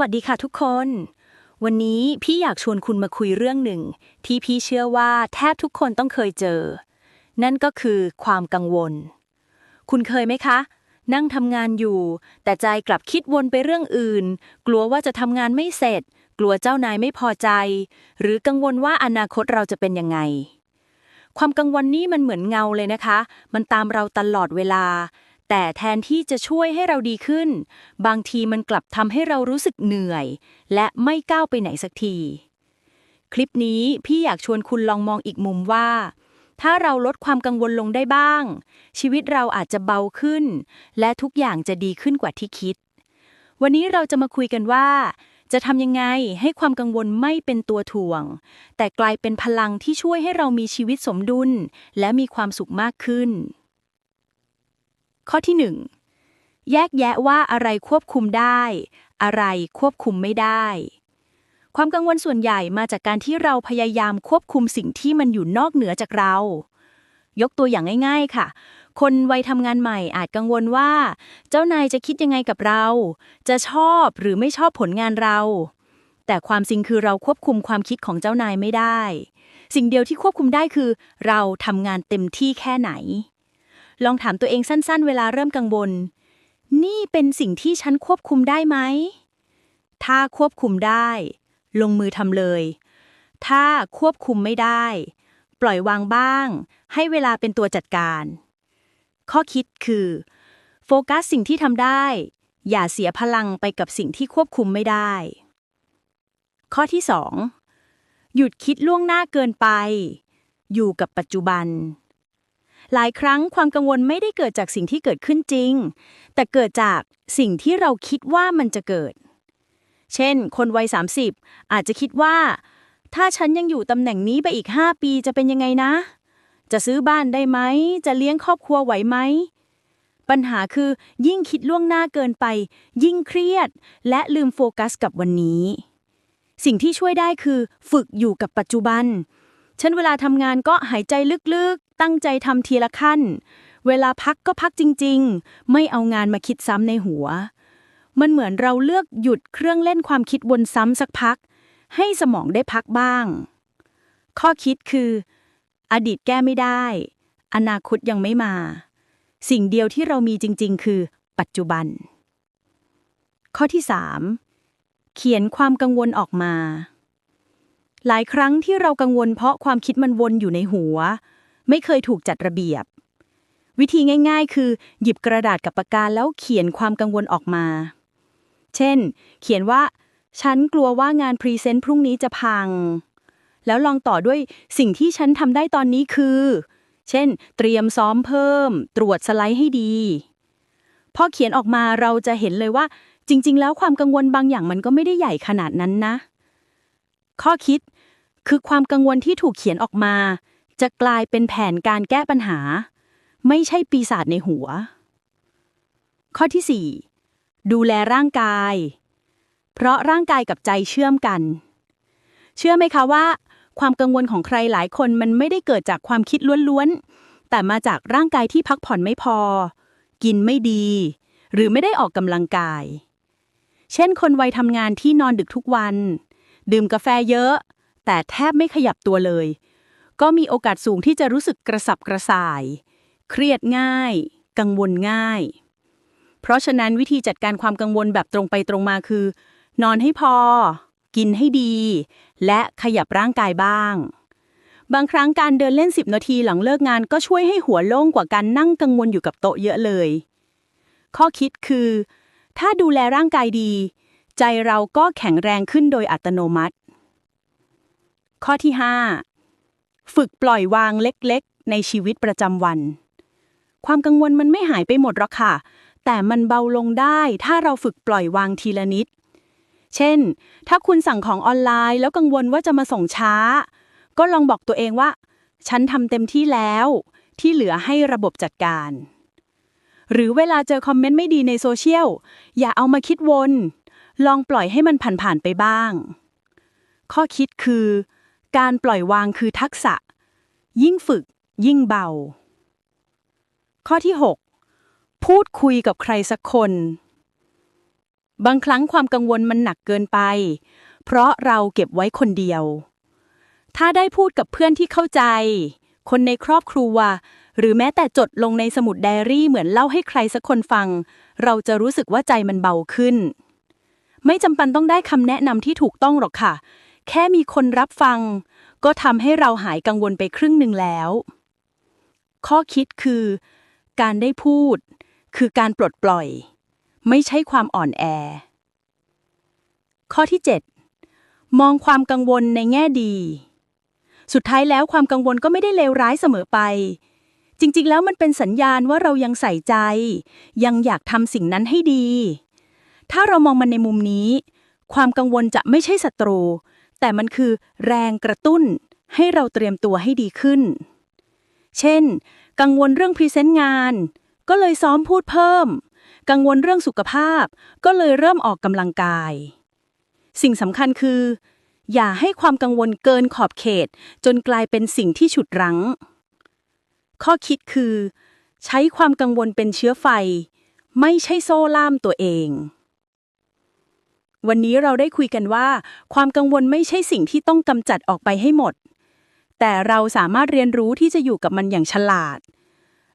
วัสดีค่ะทุกคน วันนี้พี่อยากชวนคุณมาคุยเรื่องหนึ่ง ที่พี่เชื่อว่าแทบทุกคนต้องเคยเจอ นั่นก็คือความกังวล คุณเคยไหมคะ นั่งทำงานอยู่ แต่ใจกลับคิดวนไปเรื่องอื่น กลัวว่าจะทำงานไม่เสร็จ กลัวเจ้านายไม่พอใจ หรือกังวลว่าอนาคตเราจะเป็นยังไง ความกังวลนี้มันเหมือนเงาเลยนะคะ มันตามเราตลอดเวลา แต่แทนที่จะช่วยให้เราดีขึ้น บางทีมันกลับทำให้เรารู้สึกเหนื่อย และไม่ก้าวไปไหนสักที คลิปนี้พี่อยากชวนคุณลองมองอีกมุมว่า ถ้าเราลดความกังวลลงได้บ้าง ชีวิตเราอาจจะเบาขึ้น และทุกอย่างจะดีขึ้นกว่าที่คิด วันนี้เราจะมาคุยกันว่า จะทำยังไงให้ความกังวลไม่เป็นตัวถ่วง แต่กลายเป็นพลังที่ช่วยให้เรามีชีวิตสมดุล และมีความสุขมากขึ้น ข้อที่ 1 แยกแยะว่าอะไรควบคุมได้ อะไรควบคุมไม่ได้ ความกังวลส่วนใหญ่มาจากการที่เราพยายามควบคุมสิ่งที่มันอยู่นอกเหนือจากเรา ยกตัวอย่างง่าย ๆ ค่ะ คนวัยทำงานใหม่อาจกังวลว่า เจ้านายจะคิดยังไงกับเรา จะชอบหรือไม่ชอบผลงานเรา แต่ความจริงคือเราควบคุมความคิดของเจ้านายไม่ได้ สิ่งเดียวที่ควบคุมได้คือ เราทำงานเต็มที่แค่ไหน ลองถามตัวเองสั้นๆ เวลาเริ่มกังวล นี่เป็นสิ่งที่ฉันควบคุมได้ไหม ถ้าควบคุมได้ ลงมือทำเลย ถ้าควบคุมไม่ได้ ปล่อยวางบ้าง ให้เวลาเป็นตัวจัดการ ข้อคิดคือ โฟกัสสิ่งที่ทำได้ อย่าเสียพลังไปกับสิ่งที่ควบคุมไม่ได้ ข้อที่ 2 หยุดคิดล่วงหน้าเกินไป อยู่กับปัจจุบัน หลายครั้งความกังวลไม่ได้เกิดจากสิ่งที่เกิดขึ้นจริง แต่เกิดจากสิ่งที่เราคิดว่ามันจะเกิด เช่น คนวัย 30 อาจจะคิดว่า ถ้าฉันยังอยู่ตำแหน่งนี้ไปอีก 5 ปีจะเป็นยังไงนะ จะซื้อบ้านได้ไหม จะเลี้ยงครอบครัวไหวไหม ปัญหาคือยิ่งคิดล่วงหน้าเกินไป ยิ่งเครียด และลืมโฟกัสกับวันนี้ สิ่งที่ช่วยได้คือ ฝึกอยู่กับปัจจุบัน ฉันเวลาทำงานก็หายใจลึกๆ ตั้งใจทำทีละขั้น เวลาพักก็พักจริงๆ ไม่เอางานมาคิดซ้ำในหัว มันเหมือนเราเลือกหยุดเครื่องเล่นความคิดวนซ้ำสักพัก ให้สมองได้พักบ้าง ข้อคิดคือ อดีตแก้ไม่ได้ อนาคตยังไม่มา สิ่งเดียวที่เรามีจริง ๆ คือ ปัจจุบัน ข้อที่ 3 เขียนความกังวลออกมา หลายครั้งที่เรากังวลเพราะความคิดมันวนอยู่ในหัว ไม่เคยถูกจัดระเบียบ วิธีง่าย ๆ คือ หยิบกระดาษกับปากกาแล้วเขียนความกังวลออกมา เช่น เขียนว่า ฉันกลัวว่างานพรีเซนต์พรุ่งนี้จะพัง แล้วลองต่อด้วยสิ่งที่ฉันทำได้ตอนนี้คือ เช่น เตรียมซ้อมเพิ่ม ตรวจสไลด์ให้ดีพอเขียนออกมาเราจะเห็นเลยว่า จริง ๆ แล้วความกังวลบางอย่างมันก็ไม่ได้ใหญ่ขนาดนั้นนะ ข้อคิด คือความกังวลที่ถูกเขียนออกมา จะกลายเป็นแผนการแก้ปัญหา ไม่ใช่ปีศาจในหัว ข้อที่ 4 ดูแลร่างกาย เพราะร่างกายกับใจเชื่อมกัน เชื่อไหมคะว่า ความกังวลของใครหลายคนมันไม่ได้เกิดจากความคิดล้วนๆ แต่มาจากร่างกายที่พักผ่อนไม่พอ กินไม่ดี หรือไม่ได้ออกกำลังกาย เช่นคนวัยทำงานที่นอนดึกทุกวัน ดื่มกาแฟเยอะ แต่แทบไม่ขยับตัวเลย ก็มีโอกาสสูงที่จะรู้สึกกระสับกระส่าย เครียดง่าย กังวลง่าย เพราะฉะนั้นวิธีจัดการความกังวลแบบตรงไปตรงมาคือ นอนให้พอ กินให้ดี และขยับร่างกายบ้าง บางครั้งการเดินเล่น 10 นาทีหลังเลิกงานก็ช่วยให้หัวโล่งกว่าการนั่งกังวลอยู่กับโต๊ะเยอะเลย ข้อคิดคือ ถ้าดูแลร่างกายดี ใจเราก็แข็งแรงขึ้นโดยอัตโนมัติ ข้อที่ 5 ฝึกปล่อยวางเล็กๆ ในชีวิตประจำวัน ความกังวลมันไม่หายไปหมดหรอกค่ะ แต่มันเบาลงได้ถ้าเราฝึกปล่อยวางทีละนิด เช่น ถ้าคุณสั่งของออนไลน์ แล้วกังวลว่าจะมาส่งช้า ก็ลองบอกตัวเองว่า ฉันทำเต็มที่แล้ว ที่เหลือให้ระบบจัดการ หรือเวลาเจอคอมเมนต์ไม่ดีในโซเชียล อย่าเอามาคิดวน ลองปล่อยให้มันผ่านๆไปบ้าง ข้อคิดคือ การปล่อยวางคือทักษะ ยิ่งฝึก ยิ่งเบา ข้อที่ 6 พูดคุยกับใครสักคน บางครั้งความกังวลมันหนักเกินไป เพราะเราเก็บไว้คนเดียว ถ้าได้พูดกับเพื่อนที่เข้าใจ คนในครอบครัว หรือแม้แต่จดลงในสมุดไดอารี่เหมือนเล่าให้ใครสักคนฟัง เราจะรู้สึกว่าใจมันเบาขึ้นไม่จำเป็นต้องได้คำแนะนำที่ถูกต้องหรอกค่ะ แค่มีคนรับฟัง ก็ทำให้เราหายกังวลไปครึ่งหนึ่งแล้ว ข้อคิดคือ การได้พูด คือการปลดปล่อย ไม่ใช่ความอ่อนแอ ข้อที่ 7 มองความกังวลในแง่ดี สุดท้ายแล้วความกังวลก็ไม่ได้เลวร้ายเสมอไป จริง ๆ แล้วมันเป็นสัญญาณว่าเรายังใส่ใจ ยังอยากทำสิ่งนั้นให้ดี ถ้าเรามองมันในมุมนี้ความกังวลจะไม่ใช่ศัตรู แต่มันคือแรงกระตุ้นให้เราเตรียมตัวให้ดีขึ้น เช่น กังวลเรื่องพรีเซนต์งาน ก็เลยซ้อมพูดเพิ่ม กังวลเรื่องสุขภาพ ก็เลยเริ่มออกกำลังกาย สิ่งสำคัญคือ อย่าให้ความกังวลเกินขอบเขต จนกลายเป็นสิ่งที่ฉุดรั้ง ข้อคิดคือ ใช้ความกังวลเป็นเชื้อไฟ ไม่ใช่โซ่ล่ามตัวเอง วันนี้เราได้คุยกันว่า ความกังวลไม่ใช่สิ่งที่ต้องกำจัดออกไปให้หมด แต่เราสามารถเรียนรู้ที่จะอยู่กับมันอย่างฉลาด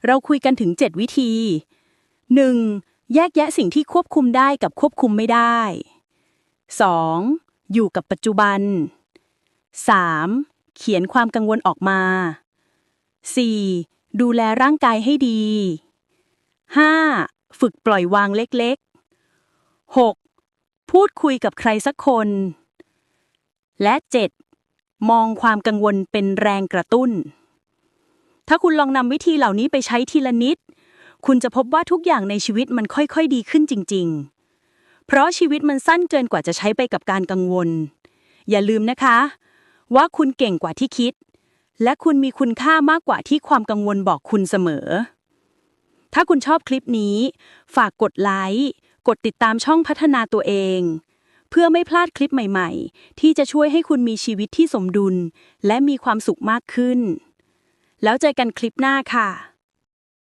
เราคุยกันถึง 7 วิธี 1. แยกแยะสิ่งที่ควบคุมได้กับควบคุมไม่ได้ 2. อยู่กับปัจจุบัน 3. เขียนความกังวลออกมา 4. ดูแลร่างกายให้ดี 5. ฝึกปล่อยวางเล็กๆ 6. พูดคุยกับใครสักคน และ 7. มองความกังวลเป็นแรงกระตุ้น ถ้าคุณลองนำวิธีเหล่านี้ไปใช้ทีละนิด คุณจะพบว่าทุกอย่างในชีวิตมันค่อยๆ ดีขึ้นจริง ๆ เพราะชีวิตมันสั้นเกินกว่าจะใช้ไปกับการกังวล อย่าลืมนะคะ ว่าคุณเก่งกว่าที่คิด และคุณมีคุณค่ามากกว่าที่ความกังวลบอกคุณเสมอ ถ้าคุณชอบคลิปนี้ ฝากกดไลค์ กดติดตามช่องพัฒนาตัวเอง เพื่อไม่พลาดคลิปใหม่ๆ ที่จะช่วยให้คุณมีชีวิตที่สมดุล และมีความสุขมากขึ้น แล้วเจอกันคลิปหน้าค่ะ